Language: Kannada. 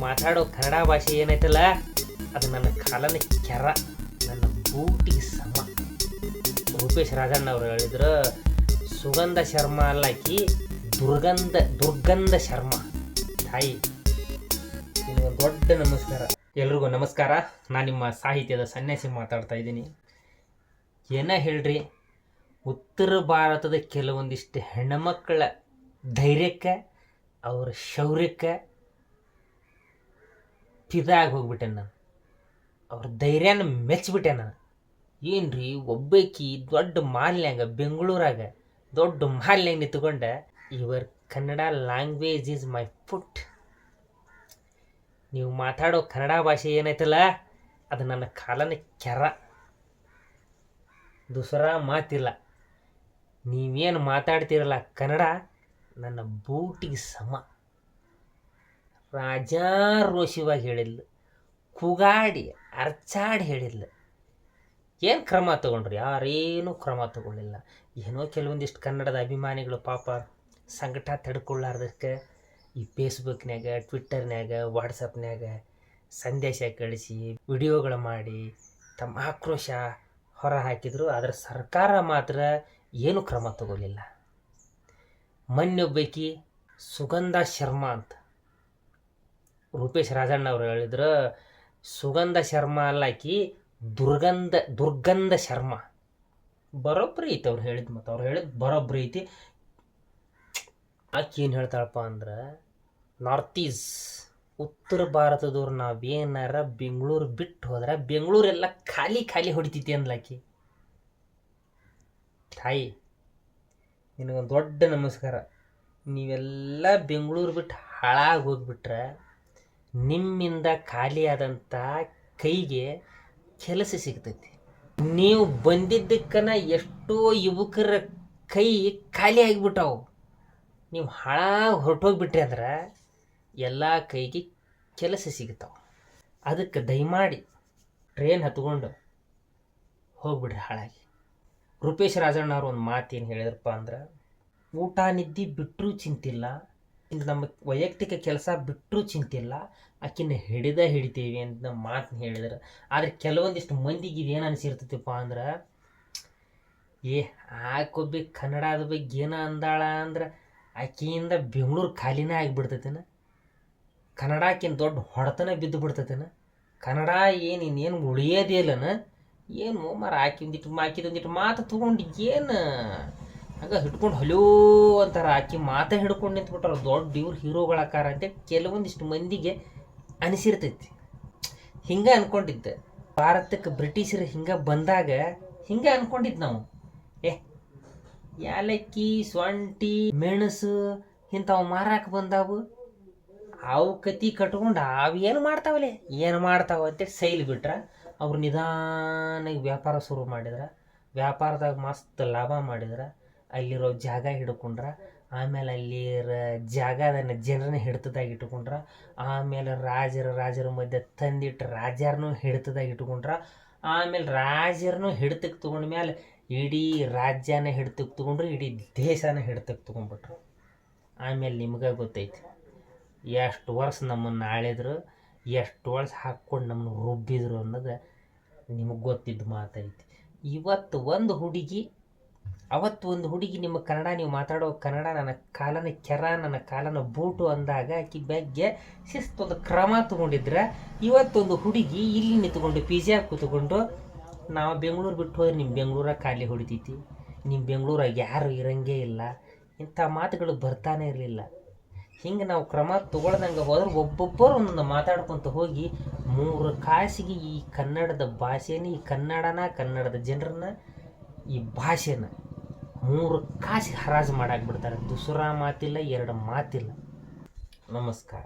ಮಾತಾಡೋ ಕನ್ನಡ ಭಾಷೆ ಏನೈತಲ್ಲ, ಅದು ನನ್ನ ಕಾಲನ ಕೆರ, ನನ್ನ ಬೂಟಿ ಸಮ. ರೂಪೇಶ್ ರಾಜಣ್ಣ ಅವರು ಹೇಳಿದ್ರು, ಸುಗಂಧ ಶರ್ಮ ಅಲ್ಲಾಕಿ ದುರ್ಗಂಧ ದುರ್ಗಂಧ ಶರ್ಮ. ತಾಯಿ ನಿಮಗೆ ದೊಡ್ಡ ನಮಸ್ಕಾರ. ಎಲ್ರಿಗೂ ನಮಸ್ಕಾರ. ನಾನು ನಿಮ್ಮ ಸಾಹಿತ್ಯದ ಸನ್ಯಾಸಿ ಮಾತಾಡ್ತಾ ಇದ್ದೀನಿ. ಏನ ಹೇಳ್ರಿ? ಉತ್ತರ ಭಾರತದ ಕೆಲವೊಂದಿಷ್ಟು ಹೆಣ್ಣುಮಕ್ಕಳ ಧೈರ್ಯಕ್ಕೆ, ಅವರ ಶೌರ್ಯಕ್ಕೆ ಫಿದಾಗಿ ಹೋಗ್ಬಿಟ್ಟೆ ನಾನು. ಅವ್ರ ಧೈರ್ಯನ ಮೆಚ್ಚಿಬಿಟ್ಟೆ ನಾನು. ಏನ್ರಿ, ಒಬ್ಬಾಕಿ ದೊಡ್ಡ ಮಾಲ್ನ್ಯಾಗ, ಬೆಂಗಳೂರಾಗ ದೊಡ್ಡ ಮಾಲ್ನ್ಯಾಗ ನಿಂತ್ಕೊಂಡ, ಇವರ್ Kannada language is my foot ನೀವು ಮಾತಾಡೋ ಕನ್ನಡ ಭಾಷೆ ಏನೈತಲ್ಲ ಅದು ನನ್ನ ಕಾಲನ ಕೆರ. ದುಸರ ಮಾತಿಲ್ಲ. ನೀವೇನು ಮಾತಾಡ್ತಿರಲ್ಲ ಕನ್ನಡ, ನನ್ನ ಬೂಟಿಗೆ ಸಮ. ರಾಜಾರೋಷವಾಗಿ ಹೇಳಿಲ್ಲ ಕೂಗಾಡಿ ಅರ್ಚಾಡಿ ಹೇಳಿದ್ಲು. ಏನು ಕ್ರಮ ತಗೊಂಡ್ರಿ? ಯಾರೇನು ಕ್ರಮ ತಗೊಳ್ಳಿಲ್ಲ. ಏನೋ ಕೆಲವೊಂದಿಷ್ಟು ಕನ್ನಡದ ಅಭಿಮಾನಿಗಳು ಪಾಪ ಸಂಕಟ ತಡ್ಕೊಳ್ಳಾರ್ದಕ್ಕೆ ಈ ಫೇಸ್ಬುಕ್ನ್ಯಾಗ, ಟ್ವಿಟ್ಟರ್ನ್ಯಾಗ, ವಾಟ್ಸಪ್ನ್ಯಾಗ ಸಂದೇಶ ಕಳಿಸಿ, ವಿಡಿಯೋಗಳು ಮಾಡಿ, ತಮ್ಮ ಆಕ್ರೋಶ ಹೊರ ಹಾಕಿದ್ರು. ಆದರೆ ಸರ್ಕಾರ ಮಾತ್ರ ಏನು ಕ್ರಮ ತಗೊಳ್ಳಿಲ್ಲ. ಮೊನ್ನೊಬ್ಬಾಕಿ ಸುಗಂಧ ಶರ್ಮಾ ಅಂತ. ರೂಪೇಶ್ ರಾಜಣ್ಣ ಅವರು ಹೇಳಿದ್ರು, ಸುಗಂಧ ಶರ್ಮಾ ಅಲ್ಲಾಕಿ ದುರ್ಗಂಧ ದುರ್ಗಂಧ ಶರ್ಮ. ಬರೋಬ್ಬರಿ ಐತಿ ಅವ್ರು ಹೇಳಿದ್ ಮತ್ತು ಅವ್ರು ಹೇಳಿದ್ ಬರೋಬ್ಬರಿ ಐತಿ. ಆಕೆ ಏನು ಹೇಳ್ತಾಳಪ್ಪ ಅಂದ್ರೆ, ನಾರ್ತ್ ಈಸ್ ಉತ್ತರ ಭಾರತದವ್ರು ನಾವೇನಾರ ಬೆಂಗಳೂರು ಬಿಟ್ಟು ಹೋದ್ರೆ ಬೆಂಗಳೂರೆಲ್ಲ ಖಾಲಿ ಖಾಲಿ ಹೊಡಿತೈತಿ ಅಂದ್ಲಾಕಿ ತಾಯಿ, ನಿನಗೊಂದು ದೊಡ್ಡ ನಮಸ್ಕಾರ. ನೀವೆಲ್ಲ ಬೆಂಗಳೂರು ಬಿಟ್ಟು ಹಾಳಾಗಿ ಹೋಗ್ಬಿಟ್ರೆ ನಿಮ್ಮಿಂದ ಖಾಲಿಯಾದಂಥ ಕೈಗೆ ಕೆಲಸ ಸಿಗ್ತೈತಿ. ನೀವು ಬಂದಿದ್ದಕ್ಕನ ಎಷ್ಟೋ ಯುವಕರ ಕೈ ಖಾಲಿ ಆಗಿಬಿಟ್ಟವು. ನೀವು ಹಾಳಾಗಿ ಹೊರಟೋಗ್ಬಿಟ್ರಿ ಅಂದ್ರೆ ಎಲ್ಲ ಕೈಗೆ ಕೆಲಸ ಸಿಗ್ತಾವೆ. ಅದಕ್ಕೆ ದಯಮಾಡಿ ಟ್ರೈನ್ ಹತ್ಕೊಂಡು ಹೋಗ್ಬಿಡ್ರಿ ಹಾಳಾಗಿ. ರೂಪೇಶ್ ರಾಜಣ್ಣ ಅವ್ರು ಒಂದು ಮಾತೇನು ಹೇಳಿದ್ರಪ್ಪ ಅಂದ್ರೆ, ಊಟ ನಿದ್ದೆ ಬಿಟ್ಟರೂ ಚಿಂತಿಲ್ಲ. ಇನ್ನು ನಮ್ಮ ವೈಯಕ್ತಿಕ ಕೆಲಸ ಬಿಟ್ಟರೂ ಚಿಂತಿಲ್ಲ. ಆಕಿನ ಹಿಡಿದ ಹಿಡಿತೀವಿ ಅಂತ ಮಾತನ್ನ ಹೇಳಿದ್ರು. ಆದರೆ ಕೆಲವೊಂದಿಷ್ಟು ಮಂದಿಗೆ ಇದೇನು ಅನಿಸಿರ್ತೈತಿಪ್ಪ ಅಂದ್ರೆ, ಏ ಆಕೊಬ್ಬಿ ಕನ್ನಡದ ಬಗ್ಗೆ ಏನು ಅಂದಾಳ ಅಂದ್ರೆ ಆಕೆಯಿಂದ ಬೆಂಗಳೂರು ಖಾಲಿನೇ ಆಗಿಬಿಡ್ತೈತೇನ. ಆಕಿನ ದೊಡ್ಡ ಹೊಡೆತನ ಬಿದ್ದು ಬಿಡ್ತೈತೇನ. ಕನ್ನಡ ಏನು ಇನ್ನೇನು ಉಳಿಯೋದೇ ಇಲ್ಲನ. ಏನು ಮರ, ಆಕಿಂದಿಟ್ಟು, ಆಕಿದೊಂದಿಟ್ಟು ಮಾತು ತೊಗೊಂಡು ಏನು ಹಂಗೆ ಹಿಡ್ಕೊಂಡು ಹಲೋ ಅಂತಾರ. ಆಕಿ ಮಾತ ಹಿಡ್ಕೊಂಡು ನಿಂತ್ಬಿಟ್ರ ದೊಡ್ಡ ಇವ್ರು ಹೀರೋಗಳಾಕಾರ ಅಂತ ಕೆಲವೊಂದಿಷ್ಟು ಮಂದಿಗೆ ಅನಿಸಿರ್ತೈತಿ. ಹಿಂಗೆ ಅನ್ಕೊಂಡಿದ್ದೆ. ಭಾರತಕ್ಕೆ ಬ್ರಿಟಿಷರು ಹಿಂಗೆ ಬಂದಾಗ ಹಿಂಗೆ ಅನ್ಕೊಂಡಿದ್ದು ನಾವು. ಏ, ಯಾಲಕ್ಕಿ ಸೊಂಟಿ ಮೆಣಸು ಇಂಥವು ಮಾರಾಕ ಬಂದಾವು. ಅವು ಕತಿ ಕಟ್ಕೊಂಡು ಅವು ಏನು ಮಾಡ್ತಾವಲೆ? ಏನು ಮಾಡ್ತಾವ ಅಂತೇಳಿ ಸೈಲ್ ಬಿಟ್ರ. ಅವ್ರು ನಿಧಾನಾಗಿ ವ್ಯಾಪಾರ ಶುರು ಮಾಡಿದ್ರ. ವ್ಯಾಪಾರದಾಗ ಮಸ್ತ್ ಲಾಭ ಮಾಡಿದ್ರ. ಅಲ್ಲಿರೋ ಜಾಗ ಹಿಡ್ಕೊಂಡ್ರ, ಆಮೇಲೆ ಅಲ್ಲಿ ಅದನ್ನು ಜನರನ್ನ ಹಿಡಿತದಾಗ ಇಟ್ಕೊಂಡ್ರ, ಆಮೇಲೆ ರಾಜರ ರಾಜರ ಮಧ್ಯೆ ತಂದಿಟ್ಟು ರಾಜರನ್ನು ಹಿಡಿತದಾಗ ಇಟ್ಕೊಂಡ್ರ, ಆಮೇಲೆ ರಾಜರನ್ನು ಹಿಡಿತಕ್ಕೆ ತೊಗೊಂಡ ಮೇಲೆ ಇಡೀ ರಾಜ್ಯನ ಹಿಡ್ತಕ್ಕೆ ತೊಗೊಂಡ್ರು, ಇಡೀ ದೇಶನ ಹಿಡ್ತಕ್ಕೆ ತೊಗೊಂಡ್ಬಿಟ್ರು. ಆಮೇಲೆ ನಿಮ್ಗೆ ಗೊತ್ತೈತಿ, ಎಷ್ಟು ವರ್ಷ ನಮ್ಮನ್ನು ಆಳಿದ್ರು, ಎಷ್ಟು ವರ್ಷ ಹಾಕ್ಕೊಂಡು ನಮ್ಮನ್ನು ರುಬ್ಬಿದ್ರು ಅನ್ನೋದು ನಿಮಗೆ ಗೊತ್ತಿದ್ದ ಮಾತೈತಿ. ಇವತ್ತು ಒಂದು ಹುಡುಗಿ ಅವತ್ತು ಒಂದು ಹುಡುಗಿ ನಿಮ್ಮ ಕನ್ನಡ, ನೀವು ಮಾತಾಡೋ ಕನ್ನಡ, ನನ್ನ ಕಾಲನ ಕೆರ, ನನ್ನ ಕಾಲನ ಬೂಟು ಅಂದಾಗ ಆಕಿ ಬಗ್ಗೆ ಶಿಸ್ತೊಂದು ಕ್ರಮ ತೊಗೊಂಡಿದ್ರೆ ಇವತ್ತೊಂದು ಹುಡುಗಿ ಇಲ್ಲಿ ನಿಂತ್ಕೊಂಡು ಪಿ ಜಿ ಕೂತ್ಕೊಂಡು, ನಾವು ಬೆಂಗಳೂರು ಬಿಟ್ಟು ಹೋದ್ರೆ ನಿಮ್ಮ ಬೆಂಗಳೂರ ಖಾಲಿ ಹೊಡಿತೈತಿ. ನಿಮ್ಮ ಬೆಂಗಳೂರಾಗ ಯಾರು ಇರಂಗೇ ಇಲ್ಲ. ಇಂಥ ಮಾತುಗಳು ಬರ್ತಾನೆ ಇರಲಿಲ್ಲ. ಹಿಂಗೆ ನಾವು ಕ್ರಮ ತೊಗೊಳ್ದಂಗೆ ಹೋದ್ರೆ ಒಬ್ಬೊಬ್ಬರು ಒಂದೊಂದು ಮಾತಾಡ್ಕೊತ ಹೋಗಿ ಮೂರು ಕಾಸಿಗೆ ಈ ಕನ್ನಡದ ಭಾಷೆನೇ, ಈ ಕನ್ನಡನ, ಕನ್ನಡದ ಜನರನ್ನ ಈ ಭಾಷೆನ ಮೂರು ಕಾಸಿಗೆ ಹರಾಜು ಮಾಡಾಕ್ಬಿಡ್ತಾರೆ. ದುಸರಾ ಮಾತಿಲ್ಲ ಎರಡು ಮಾತಿಲ್ಲ. ನಮಸ್ಕಾರ.